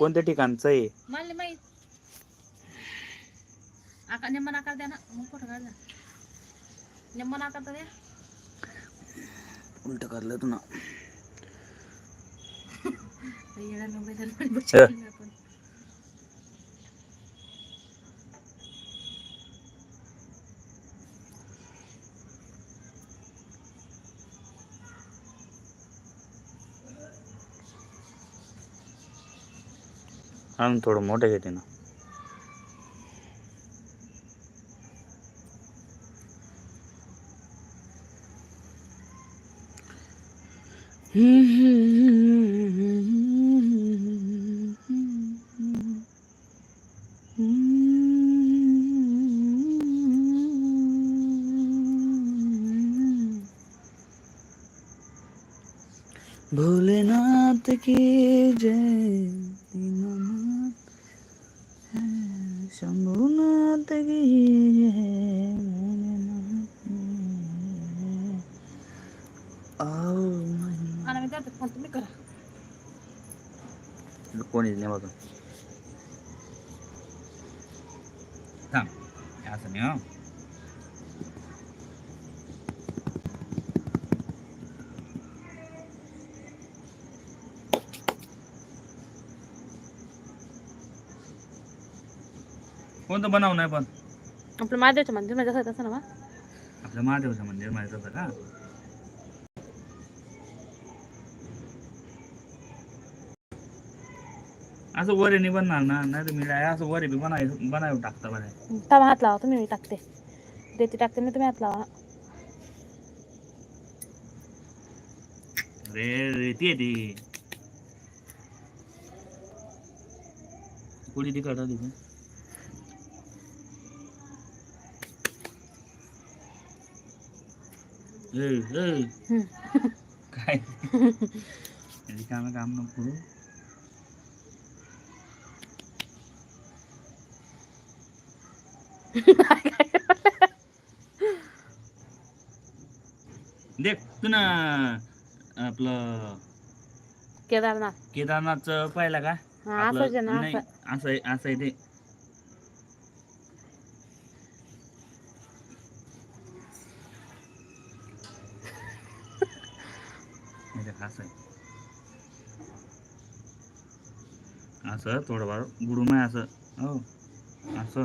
कोणत्या ठिकाणचं आहे? मला माहीत. आका निम्मा आकार द्या ना. मग कुठं निम्मा आकार तर द्या. उलट करलं तू ना. येणार मुंबई दरम्यान बचावलं आपण. आणून थोडं मोठं घेते ना भोलेनाथ की जय दीनानाथ है, शंभुनाथ की जय भोलेनाथ की जय। आओ मन- आणि मी जाते फोन तुम्ही करा कोणीच नाही बघा थांब असं नाही हं. कोणतं बनाव नाही पण आपलं महादेवचं मंदिर म्हणजे कसं तसं ना बा? आपलं महादेवचं मंदिर माहीत होतं का असं वरे नाही बनणार ना नाही काय असं वरे बी बनाय बनाय टाकता बरं. थांबा हात लावा तुम्ही मी टाकते. देते टाकते मी तुम्ही हात लावा. रे रे ती ती. कुठे ती काढा तिथे. ए ए. हम्म. काय? रिकामं काम नको करू. देख तू ना आपलं केदारनाथ. केदारनाथचं पाहिलं का? हा आपलं- असंच आहे ना नाही, असं. असं आहे असं आहे ते. हे देख, असं आहे. असं थोडंफार गुडूम आहे असं. हो असं.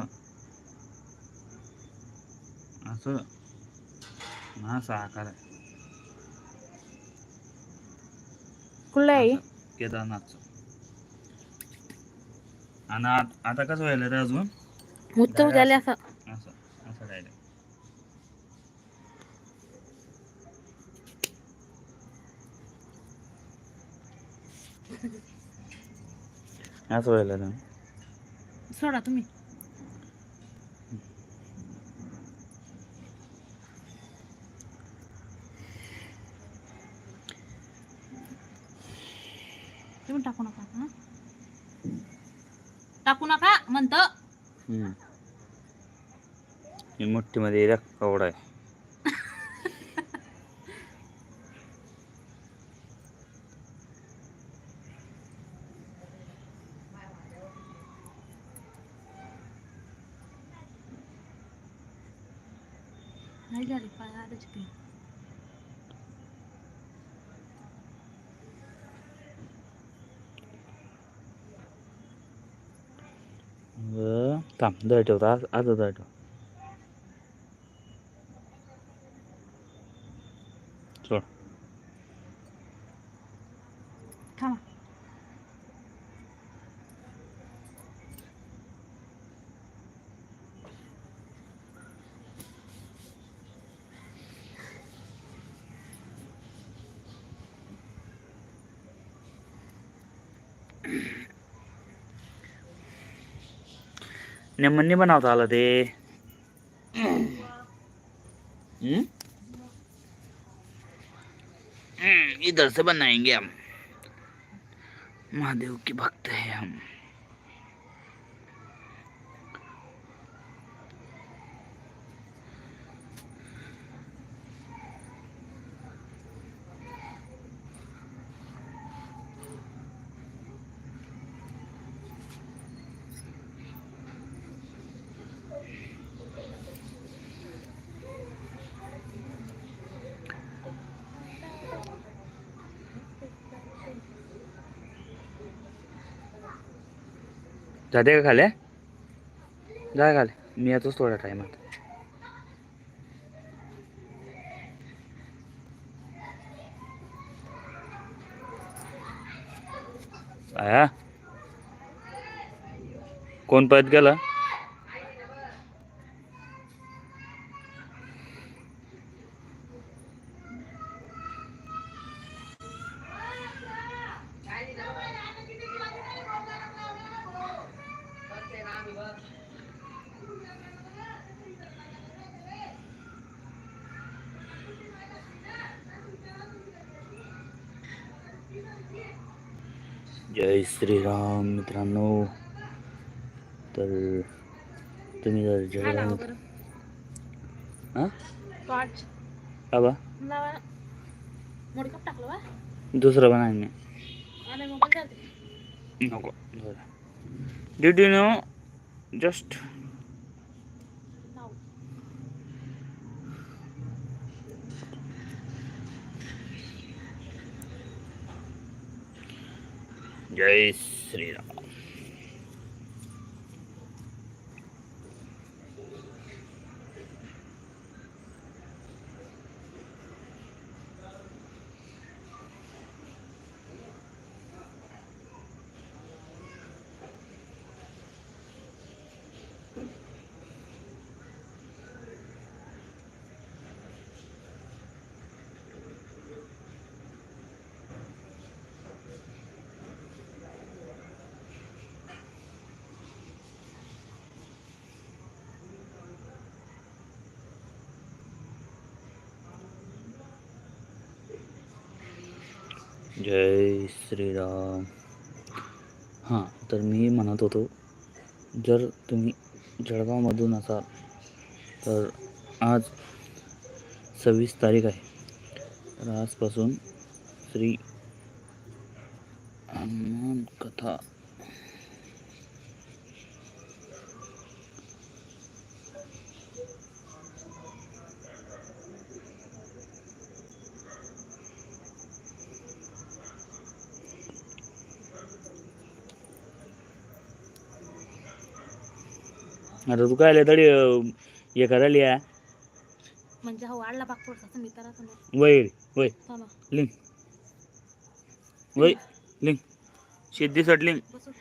असं असा आकार आहे. कुठलं आहे? केदारनाथचं. आणि आत- आता कसं व्हायला रे अजून? उत्तर झाले असं असं. असं डायरेक्ट असं व्हायला सोडा तुम्ही टाकू नका हं? टाकू नका म्हणत हम्म. ही मुठ्ठीमध्ये एक कवडा आहे नाही झाली पाय आलंच की व थांब दर ठेवतो आज आज दर नेमन नाही बनवता आलं ते. इधर से बनाएंगे हम. महादेव की भक्त है हम. जाते का खाले जा खाले. मी येतोच थोड्या टायमात आया? कोण पळत गेला? जय श्रीराम मित्रांनो. तर तुम्ही जर बरं. हां? वा दुसरं पण चालते नको डिड यू नो जस्ट जय श्रीराम जय श्रीराम. हां तर मी म्हणत होतो जर तुम्ही जळगावमधून असाल तर आज सव्वीस तारीख आहे. तर आजपासून श्री हनुमान कथा आता तू काय अं, हे करायला या. म्हणजे हा वाढला थोडासा असं मी तर लिंक वय लिंक सिद्धीसट लिंक बसू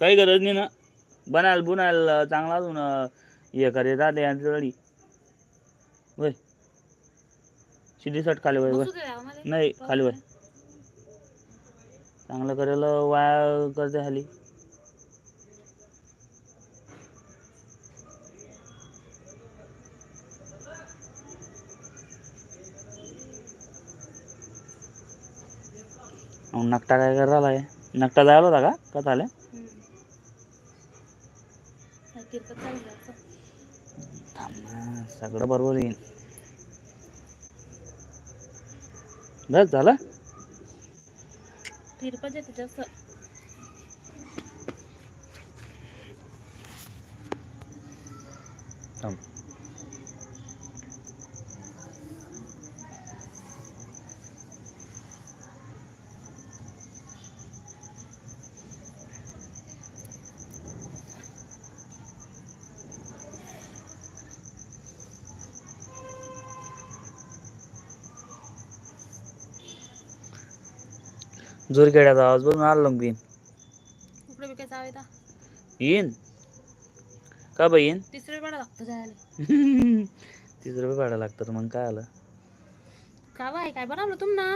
काही गरज नाही ना. बनाल बुनाल चांगला अजून हे करे राहते यांची गडी वय. सिद्धीसट खाली वय वय. नाही खाली वय. चांगलं करायला वाया करते खाली. नकटा काय करायला आहे नकटा जायला होता का? का. हा, चालू. थांब सगळं बरोबर येईल. बस झालं? तिरकत थांब जोरखेड्याचा आवाज बघून आला मग इकडे विकायचा हवा येईन? का बाई येईन? तिसरे वेळा लागतो जायला. तीस रुपये भाडं लागतं मग काय आलं? का बाय काय बनवलं तुम ना?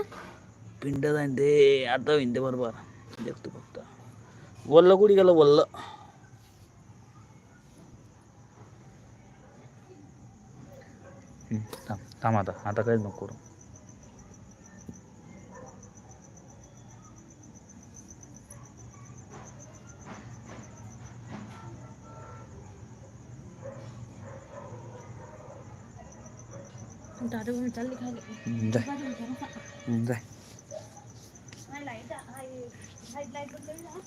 पिंड जाईन ते आता होईन ते बरोबर. देखतो फक्त. वल्ल कुठे गेलं वल्ल? हम्म, थांब थांब आता आता काहीच नको करू. दादू म्हणून चालली खाली हम्म, जाय बाजूला जरासा. हम्म, जाय हाय लाइट आहे, हाय हाय लाइट बंद करी ना.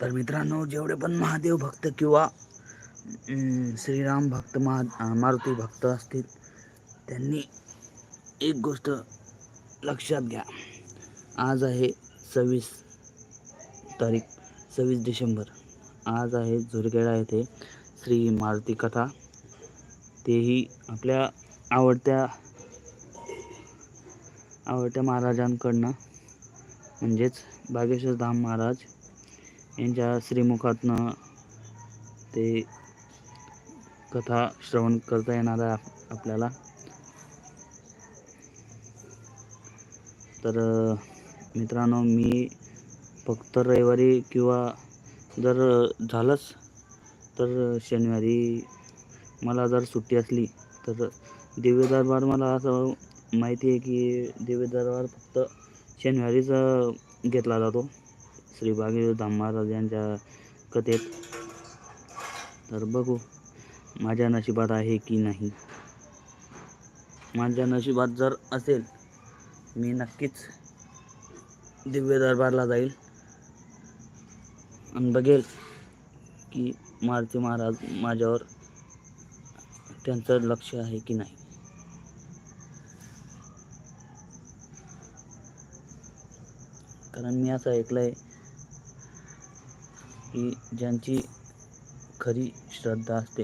तर मित्रांनो जेवढे पण महादेव भक्त किंवा श्रीराम भक्त महा मारुती भक्त असतील त्यांनी एक गोष्ट लक्षात घ्या. आज आहे सव्वीस तारीख सव्वीस डिसेंबर. आज आहे झुरखेडा येथे श्री मारुती कथा. तेही आपल्या आवडत्या आवडत्या महाराजांकडनं म्हणजेच बागेश्वर धाम महाराज यांच्या श्रीमुखातनं ते कथा श्रवण करता येणार आहे आप- आपल्याला. तर मित्रांनो मी फक्त रविवारी किंवा जर झालंच तर शनिवारी मला जर सुट्टी असली तर दिव्य दरबार मला असं माहिती आहे की दिव्य दरबार फक्त शनिवारीच घेतला जातो. श्री बागेश्वर धाम महाराज यांच्या कथेत. तर बघू माझ्या नशिबात आहे की नाही? माझ्या नशिबात जर असेल मी नक्कीच दिव्य दरबारला जाईल. आणि बघेल की मारुती महाराज माझ्यावर त्यांचं लक्ष आहे की नाही. कारण मी असं ऐकलं आहे की ज्यांची खरी श्रद्धा असते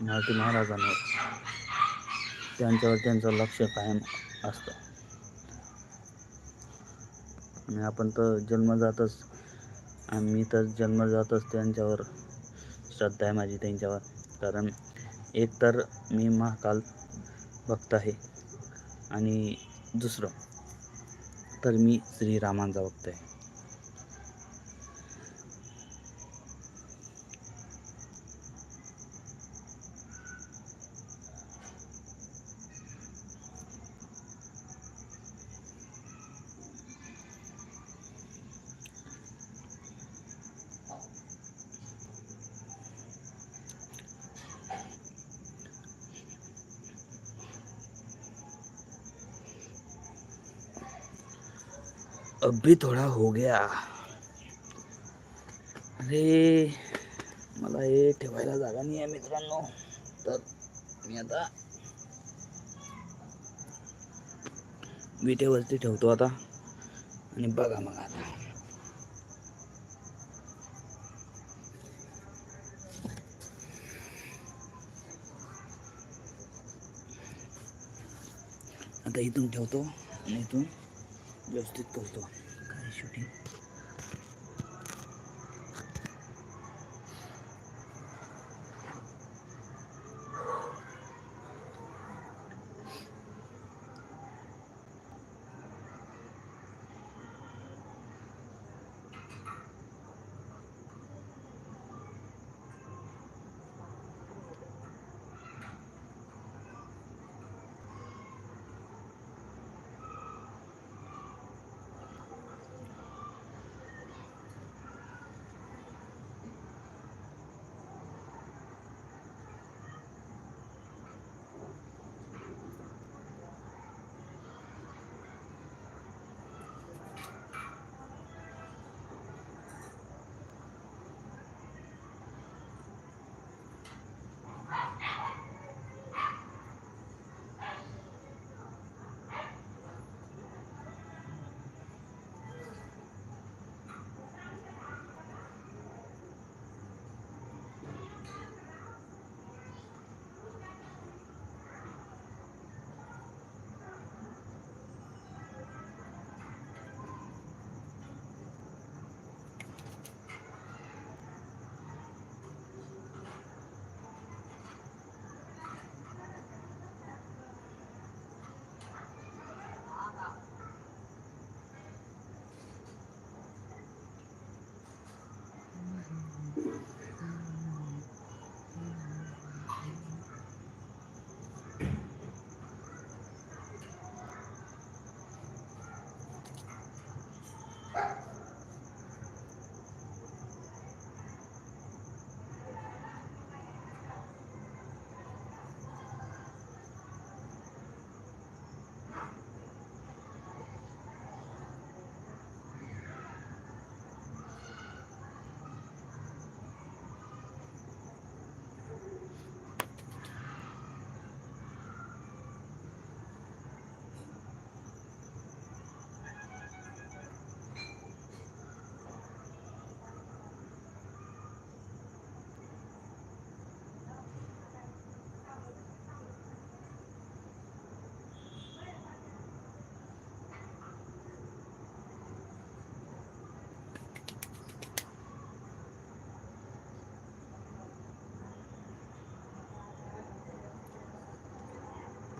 मराठी महाराजांवर त्यांच्यावर त्यांचं लक्ष कायम असतं. आणि आपण तर जन्मजातच आणि मी तर जन्मजातच त्यांच्यावर श्रद्धा आहे माझी त्यांच्यावर. कारण एक तर मी महाकाल भक्त आहे आणि दुसरं तर मी श्रीरामांचा भक्त आहे. अभी थोडा हो गया। अरे मला हे ठेवायला जागा नाही आहे मित्रांनो. तर मी आता विटेवरती ठेवतो आता. आणि बघा मग आता. आता इथून ठेवतो आणि इथून व्यवस्थित करतो.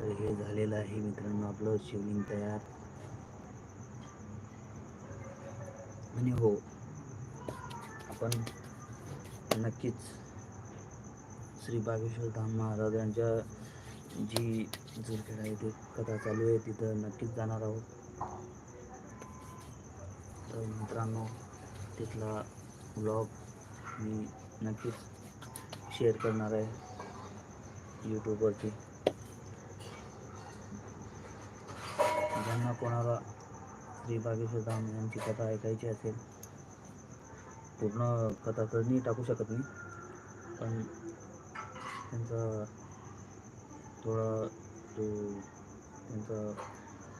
तर हे झालेलं आहे मित्रांनो आपलं शिवलिंग तयार. आणि हो आपण नक्कीच श्री बागेश्वर धाम महाराज यांच्या जी जुरखेड आहे ती कथा चालू आहे तिथं नक्कीच जाणार आहोत. तर मित्रांनो तिथला ब्लॉग मी नक्कीच शेअर करणार आहे यूट्यूबवरती कोणाला श्री बागेश्वर धाम यांची कथा ऐकायची असेल. पूर्ण कथा तर नाही टाकू शकत मी पण त्यांचा थोडा तो त्यांचं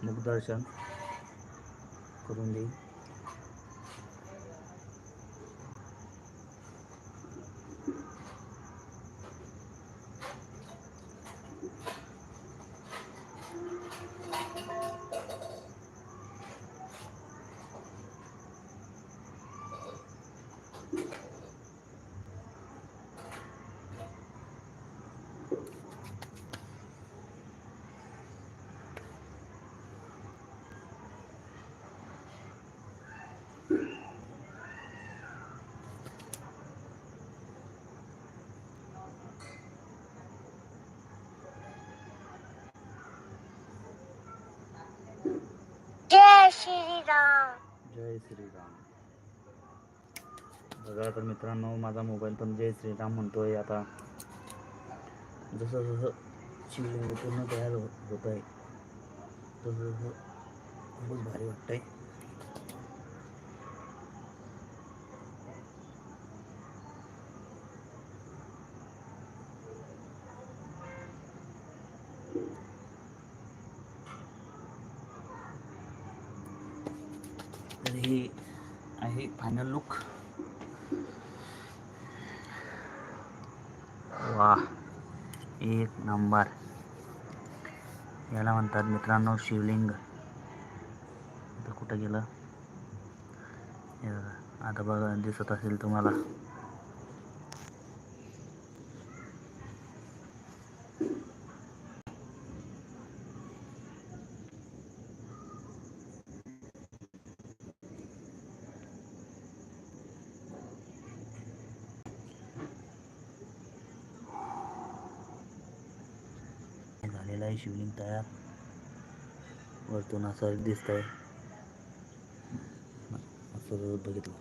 मुखदर्शन करून देईल जय श्रीराम जय श्रीराम सगळा. तर मित्रांनो माझा मोबाईल पण जय श्रीराम म्हणतो आहे आता. जसं जसं शिवलिंग पूर्ण तयार हो-, होत आहे तसं जसं खूपच भारी वाटतंय. तर हे आहे फायनल लुक वा एक नंबर. याला म्हणतात मित्रांनो शिवलिंग. आता कुठं गेलं? आता बघा दिसत असेल तुम्हाला. आहे शिवलिंग तयार वरतून असं दिसत आहे असं बघितलं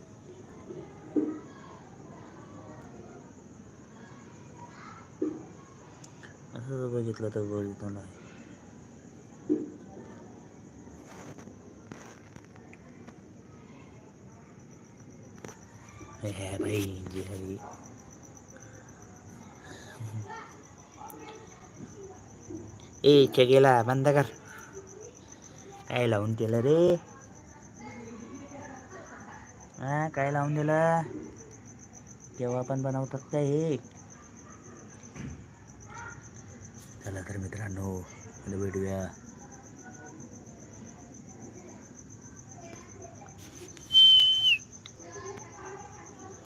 असं आहे है। भाई, जे आहे ए गेला. बंद कर. काय लावून दिलं रे? हा काय लावून दिलं? तेव्हा पण बनवतात काय हे. चला तर मित्रांनो भेटूया.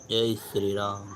जय श्रीराम.